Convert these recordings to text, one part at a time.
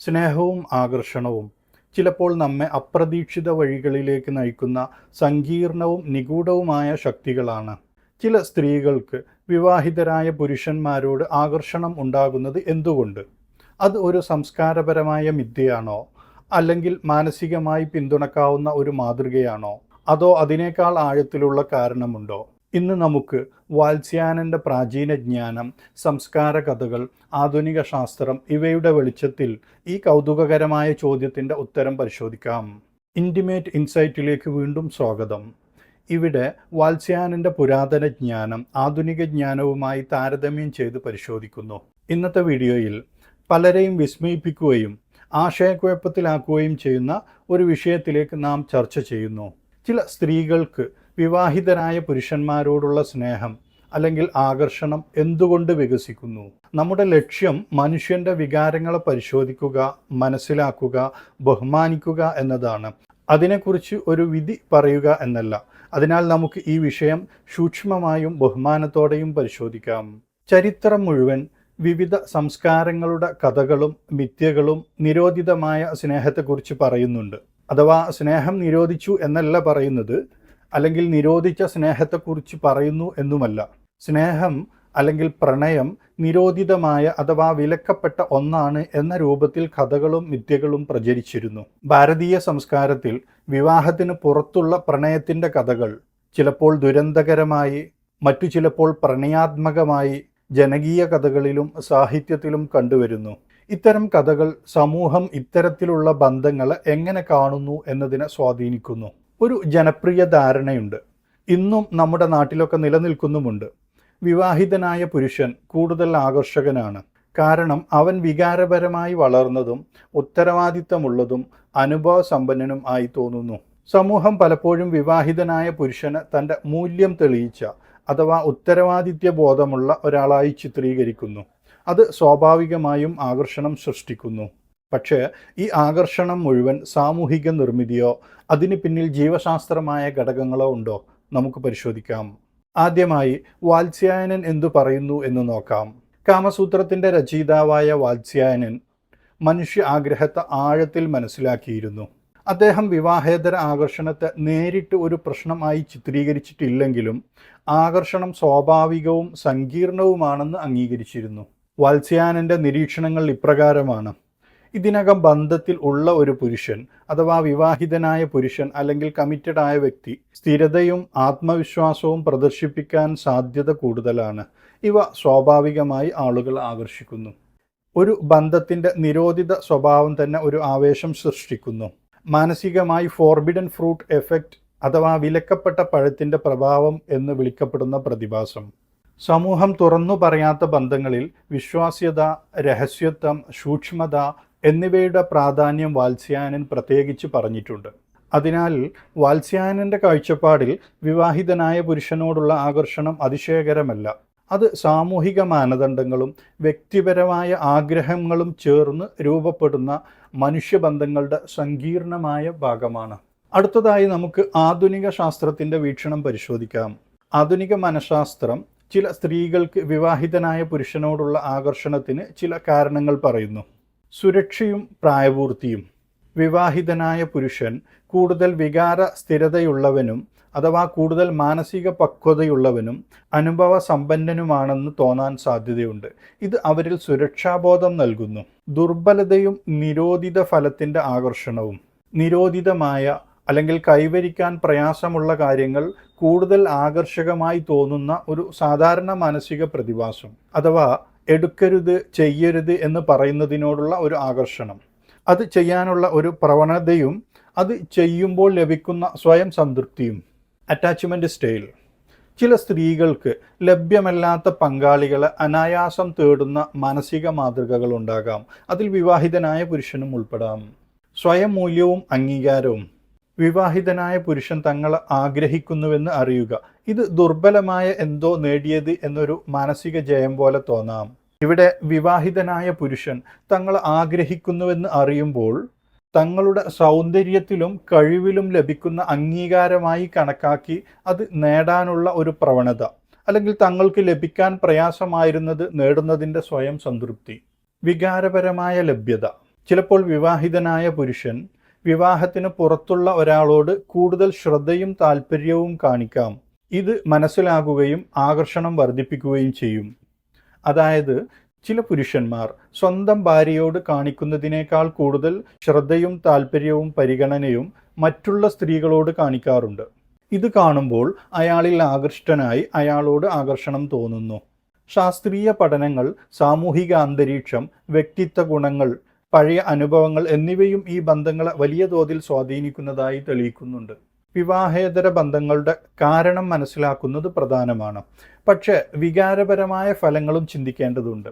സ്നേഹവും ആകർഷണവും ചിലപ്പോൾ നമ്മെ അപ്രതീക്ഷിത വഴികളിലേക്ക് നയിക്കുന്ന സങ്കീർണവും നിഗൂഢവുമായ ശക്തികളാണ്. ചില സ്ത്രീകൾക്ക് വിവാഹിതരായ പുരുഷന്മാരോട് ആകർഷണം ഉണ്ടാകുന്നത് എന്തുകൊണ്ട്? അത് ഒരു സംസ്കാരപരമായ മിഥ്യയാണോ? അല്ലെങ്കിൽ മാനസികമായി പിന്തുണക്കാവുന്ന ഒരു മാതൃകയാണോ? അതോ അതിനേക്കാൾ ആഴത്തിലുള്ള കാരണമുണ്ടോ? ഇന്ന് നമുക്ക് വാത്സ്യാനന്റെ പ്രാചീന ജ്ഞാനം സംസ്കാര കഥകൾ ആധുനിക ശാസ്ത്രം ഇവയുടെ വെളിച്ചത്തിൽ ഈ കൗതുകകരമായ ചോദ്യത്തിന്റെ ഉത്തരം പരിശോധിക്കാം. ഇന്റിമേറ്റ് ഇൻസൈറ്റിലേക്ക് വീണ്ടും സ്വാഗതം. ഇവിടെ വാത്സ്യാനന്റെ പുരാതന ജ്ഞാനം ആധുനിക ജ്ഞാനവുമായി താരതമ്യം ചെയ്ത് പരിശോധിക്കുന്നു. ഇന്നത്തെ വീഡിയോയിൽ പലരെയും വിസ്മയിപ്പിക്കുകയും ആശയക്കുഴപ്പത്തിലാക്കുകയും ചെയ്യുന്ന ഒരു വിഷയത്തിലേക്ക് നാം ചർച്ച ചെയ്യുന്നു. ചില സ്ത്രീകൾക്ക് വിവാഹിതരായ പുരുഷന്മാരോടുള്ള സ്നേഹം അല്ലെങ്കിൽ ആകർഷണം എന്തുകൊണ്ട് വികസിക്കുന്നു? നമ്മുടെ ലക്ഷ്യം മനുഷ്യന്റെ വികാരങ്ങളെ പരിശോധിക്കുക മനസ്സിലാക്കുക ബഹുമാനിക്കുക എന്നതാണ്. അതിനെക്കുറിച്ച് ഒരു വിധി പറയുക എന്നല്ല. അതിനാൽ നമുക്ക് ഈ വിഷയം സൂക്ഷ്മമായും ബഹുമാനത്തോടെയും പരിശോധിക്കാം. ചരിത്രം മുഴുവൻ വിവിധ സംസ്കാരങ്ങളുടെ കഥകളും മിഥ്യകളും നിരോധിതമായ സ്നേഹത്തെക്കുറിച്ച് പറയുന്നുണ്ട്. അഥവാ സ്നേഹം നിരോധിച്ചു എന്നല്ല പറയുന്നത് അല്ലെങ്കിൽ നിരോധിച്ച സ്നേഹത്തെക്കുറിച്ച് പറയുന്നു എന്നുമല്ല. സ്നേഹം അല്ലെങ്കിൽ പ്രണയം നിരോധിതമായ അഥവാ വിലക്കപ്പെട്ട ഒന്നാണ് എന്ന രൂപത്തിൽ കഥകളും മിഥ്യകളും പ്രചരിച്ചിരുന്നു. ഭാരതീയ സംസ്കാരത്തിൽ വിവാഹത്തിന് പുറത്തുള്ള പ്രണയത്തിന്റെ കഥകൾ ചിലപ്പോൾ ദുരന്തകരമായി മറ്റു ചിലപ്പോൾ പ്രണയാത്മകമായി ജനകീയ കഥകളിലും സാഹിത്യത്തിലും കണ്ടുവരുന്നു. ഇത്തരം കഥകൾ സമൂഹം ഇത്തരത്തിലുള്ള ബന്ധങ്ങളെ എങ്ങനെ കാണുന്നു എന്നതിനെ സ്വാധീനിക്കുന്നു. ഒരു ജനപ്രിയ ധാരണയുണ്ട്. ഇന്നും നമ്മുടെ നാട്ടിലൊക്കെ നിലനിൽക്കുന്നുമുണ്ട്. വിവാഹിതനായ പുരുഷൻ കൂടുതൽ ആകർഷകനാണ്. കാരണം അവൻ വികാരപരമായി വളർന്നതും ഉത്തരവാദിത്തമുള്ളതും അനുഭവ സമ്പന്നനും ആയി തോന്നുന്നു. സമൂഹം പലപ്പോഴും വിവാഹിതനായ പുരുഷന് തന്റെ മൂല്യം തെളിയിച്ച അഥവാ ഉത്തരവാദിത്യ ബോധമുള്ള ഒരാളായി ചിത്രീകരിക്കുന്നു. അത് സ്വാഭാവികമായും ആകർഷണം സൃഷ്ടിക്കുന്നു. പക്ഷേ ഈ ആകർഷണം മുഴുവൻ സാമൂഹിക നിർമ്മിതിയോ അതിന് പിന്നിൽ ജീവശാസ്ത്രമായ ഘടകങ്ങളോ ഉണ്ടോ? നമുക്ക് പരിശോധിക്കാം. ആദ്യമായി വാത്സ്യായനൻ എന്തു പറയുന്നു എന്ന് നോക്കാം. കാമസൂത്രത്തിന്റെ രചയിതാവായ വാത്സ്യായനൻ മനുഷ്യ ആഗ്രഹത്തെ ആഴത്തിൽ മനസ്സിലാക്കിയിരുന്നു. അദ്ദേഹം വിവാഹേതര ആകർഷണത്തെ നേരിട്ട് ഒരു പ്രശ്നമായി ചിത്രീകരിച്ചിട്ടില്ലെങ്കിലും ആകർഷണം സ്വാഭാവികവും സങ്കീർണവുമാണെന്ന് അംഗീകരിച്ചിരുന്നു. വാത്സ്യാനന്റെ നിരീക്ഷണങ്ങൾ ഇപ്രകാരമാണ്. ഇതിനകം ബന്ധത്തിൽ ഉള്ള ഒരു പുരുഷൻ അഥവാ വിവാഹിതനായ പുരുഷൻ അല്ലെങ്കിൽ കമ്മിറ്റഡ് ആയ വ്യക്തി സ്ഥിരതയും ആത്മവിശ്വാസവും പ്രദർശിപ്പിക്കാൻ സാധ്യത കൂടുതലാണ്. ഇവ സ്വാഭാവികമായി ആളുകൾ ആകർഷിക്കുന്നു. ഒരു ബന്ധത്തിന്റെ നിരോധിത സ്വഭാവം തന്നെ ഒരു ആവേശം സൃഷ്ടിക്കുന്നു. മാനസികമായി ഫോർബിഡൻ ഫ്രൂട്ട് എഫക്റ്റ് അഥവാ വിലക്കപ്പെട്ട പഴത്തിന്റെ പ്രഭാവം എന്ന് വിളിക്കപ്പെടുന്ന പ്രതിഭാസം. സമൂഹം തുറന്നു പറയാത്ത ബന്ധങ്ങളിൽ വിശ്വാസ്യത രഹസ്യത്വം സൂക്ഷ്മത എന്നിവയുടെ പ്രാധാന്യം വാത്സ്യായനൻ പ്രത്യേകിച്ച് പറഞ്ഞിട്ടുണ്ട്. അതിനാൽ വാത്സ്യായനന്റെ കാഴ്ചപ്പാടിൽ വിവാഹിതനായ പുരുഷനോടുള്ള ആകർഷണം അതിശയകരമല്ല. അത് സാമൂഹിക മാനദണ്ഡങ്ങളും വ്യക്തിപരമായ ആഗ്രഹങ്ങളും ചേർന്ന് രൂപപ്പെടുന്ന മനുഷ്യബന്ധങ്ങളുടെ സങ്കീർണമായ ഭാഗമാണ്. അടുത്തതായി നമുക്ക് ആധുനിക ശാസ്ത്രത്തിന്റെ വീക്ഷണം പരിശോധിക്കാം. ആധുനിക മനഃശാസ്ത്രം ചില സ്ത്രീകൾക്ക് വിവാഹിതനായ പുരുഷനോടുള്ള ആകർഷണത്തിന് ചില കാരണങ്ങൾ പറയുന്നു. സുരക്ഷയും പ്രായപൂർത്തിയും. വിവാഹിതനായ പുരുഷൻ കൂടുതൽ വികാര സ്ഥിരതയുള്ളവനും അഥവാ കൂടുതൽ മാനസിക പക്വതയുള്ളവനും അനുഭവ സമ്പന്നനുമാണെന്ന് തോന്നാൻ സാധ്യതയുണ്ട്. ഇത് അവരിൽ സുരക്ഷാബോധം നൽകുന്നു. ദുർബലതയും നിരോധിത ഫലത്തിന്റെ ആകർഷണവും. നിരോധിതമായ അല്ലെങ്കിൽ കൈവരിക്കാൻ പ്രയാസമുള്ള കാര്യങ്ങൾ കൂടുതൽ ആകർഷകമായി തോന്നുന്ന ഒരു സാധാരണ മാനസിക പ്രതിഭാസം അഥവാ എടുക്കരുത് ചെയ്യരുത് എന്ന് പറയുന്നതിനോടുള്ള ഒരു ആകർഷണം. അത് ചെയ്യാനുള്ള ഒരു പ്രവണതയും അത് ചെയ്യുമ്പോൾ ലഭിക്കുന്ന സ്വയം സംതൃപ്തിയും. അറ്റാച്ച്മെന്റ് സ്റ്റൈൽ ചില സ്ത്രീകൾക്ക് ലഭ്യമല്ലാത്ത പങ്കാളികളെ അനായാസം തേടുന്ന മാനസിക മാതൃകകൾ ഉണ്ടാകാം അതിൽ വിവാഹിതനായ പുരുഷനും ഉൾപ്പെടാം. സ്വയം മൂല്യവും അംഗീകാരവും. വിവാഹിതനായ പുരുഷൻ തങ്ങൾ ആഗ്രഹിക്കുന്നുവെന്ന് അറിയുക. ഇത് ദുർബലമായ എന്തോ നേടിയത് എന്നൊരു മാനസിക ജയം പോലെ തോന്നാം. ഇവിടെ വിവാഹിതനായ പുരുഷൻ തങ്ങൾ ആഗ്രഹിക്കുന്നുവെന്ന് അറിയുമ്പോൾ തങ്ങളുടെ സൗന്ദര്യത്തിലും കഴിവിലും ലഭിക്കുന്ന അംഗീകാരമായി കണക്കാക്കി അത് നേടാനുള്ള ഒരു പ്രവണത അല്ലെങ്കിൽ തങ്ങൾക്ക് ലഭിക്കാൻ പ്രയാസമായിരുന്നത് നേടുന്നതിന്റെ സ്വയം സംതൃപ്തി വികാരപരമായ ലഭ്യത. ചിലപ്പോൾ വിവാഹിതനായ പുരുഷൻ വിവാഹത്തിന് പുറത്തുള്ള ഒരാളോട് കൂടുതൽ ശ്രദ്ധയും താല്പര്യവും കാണിക്കാം. ഇത് മനസ്സിലാകുകയും ആകർഷണം വർദ്ധിപ്പിക്കുകയും ചെയ്യും. അതായത് ചില പുരുഷന്മാർ സ്വന്തം ഭാര്യയോട് കാണിക്കുന്നതിനേക്കാൾ കൂടുതൽ ശ്രദ്ധയും താല്പര്യവും പരിഗണനയും മറ്റുള്ള സ്ത്രീകളോട് കാണിക്കാറുണ്ട്. ഇത് കാണുമ്പോൾ അയാളിൽ ആകൃഷ്ടനായി അയാളോട് ആകർഷണം തോന്നുന്നു. ശാസ്ത്രീയ പഠനങ്ങൾ സാമൂഹിക അന്തരീക്ഷം വ്യക്തിത്വ ഗുണങ്ങൾ പഴയ അനുഭവങ്ങൾ എന്നിവയും ഈ ബന്ധങ്ങളെ വലിയ തോതിൽ സ്വാധീനിക്കുന്നതായി തെളിയിക്കുന്നുണ്ട്. വിവാഹേതര ബന്ധങ്ങളുടെ കാരണം മനസ്സിലാക്കുന്നത് പ്രധാനമാണ്. പക്ഷേ വികാരപരമായ ഫലങ്ങളും ചിന്തിക്കേണ്ടതുണ്ട്.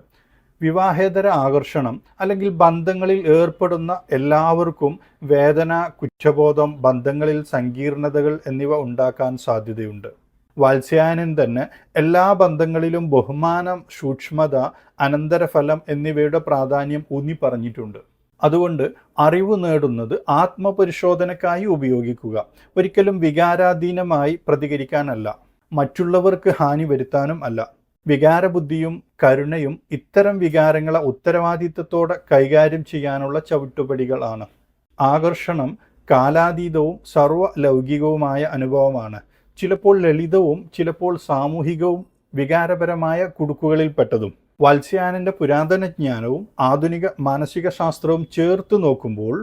വിവാഹേതര ആകർഷണം അല്ലെങ്കിൽ ബന്ധങ്ങളിൽ ഏർപ്പെടുന്ന എല്ലാവർക്കും വേദന കുറ്റബോധം ബന്ധങ്ങളിൽ സങ്കീർണതകൾ എന്നിവ ഉണ്ടാക്കാൻ സാധ്യതയുണ്ട്. വാത്സ്യായനൻ തന്നെ എല്ലാ ബന്ധങ്ങളിലും ബഹുമാനം സൂക്ഷ്മത അനന്തരഫലം എന്നിവയുടെ പ്രാധാന്യം ഊന്നി പറഞ്ഞിട്ടുണ്ട്. അതുകൊണ്ട് അറിവ് നേടുന്നത് ആത്മപരിശോധനക്കായി ഉപയോഗിക്കുക. ഒരിക്കലും വികാരാധീനമായി പ്രതികരിക്കാനല്ല. മറ്റുള്ളവർക്ക് ഹാനി വരുത്താനും അല്ല. വികാരബുദ്ധിയും കരുണയും ഇത്തരം വികാരങ്ങളെ ഉത്തരവാദിത്തത്തോടെ കൈകാര്യം ചെയ്യാനുള്ള ചവിട്ടുപടികളാണ്. ആകർഷണം കാലാതീതവും സർവലൗകികവുമായ അനുഭവമാണ്. ചിലപ്പോൾ ലളിതവും ചിലപ്പോൾ സാമൂഹികവും വികാരപരമായ കുടുക്കുകളിൽപ്പെട്ടതും വത്സ്യാനന്റെ പുരാതന ജ്ഞാനവും ആധുനിക മാനസിക ശാസ്ത്രവും ചേർത്ത് നോക്കുമ്പോൾ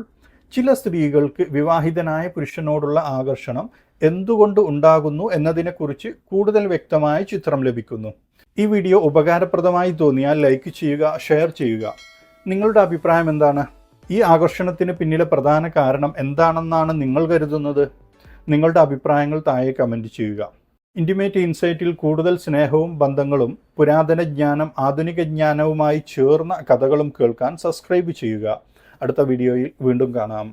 ചില സ്ത്രീകൾക്ക് വിവാഹിതനായ പുരുഷനോടുള്ള ആകർഷണം എന്തുകൊണ്ട് ഉണ്ടാകുന്നു എന്നതിനെക്കുറിച്ച് കൂടുതൽ വ്യക്തമായ ചിത്രം ലഭിക്കുന്നു. ഈ വീഡിയോ ഉപകാരപ്രദമായി തോന്നിയാൽ ലൈക്ക് ചെയ്യുക ഷെയർ ചെയ്യുക. നിങ്ങളുടെ അഭിപ്രായം എന്താണ്? ഈ ആകർഷണത്തിന് പിന്നിലെ പ്രധാന കാരണം എന്താണെന്നാണ് നിങ്ങൾ കരുതുന്നത്? നിങ്ങളുടെ അഭിപ്രായങ്ങൾ താഴെ കമന്റ് ചെയ്യുക. ഇന്റിമേറ്റ് ഇൻസൈറ്റിൽ കൂടുതൽ സ്നേഹവും ബന്ധങ്ങളും പുരാതന ജ്ഞാനം ആധുനിക ജ്ഞാനവുമായി ചേർന്ന കഥകളും കേൾക്കാൻ സബ്സ്ക്രൈബ് ചെയ്യുക. അടുത്ത വീഡിയോയിൽ വീണ്ടും കാണാം.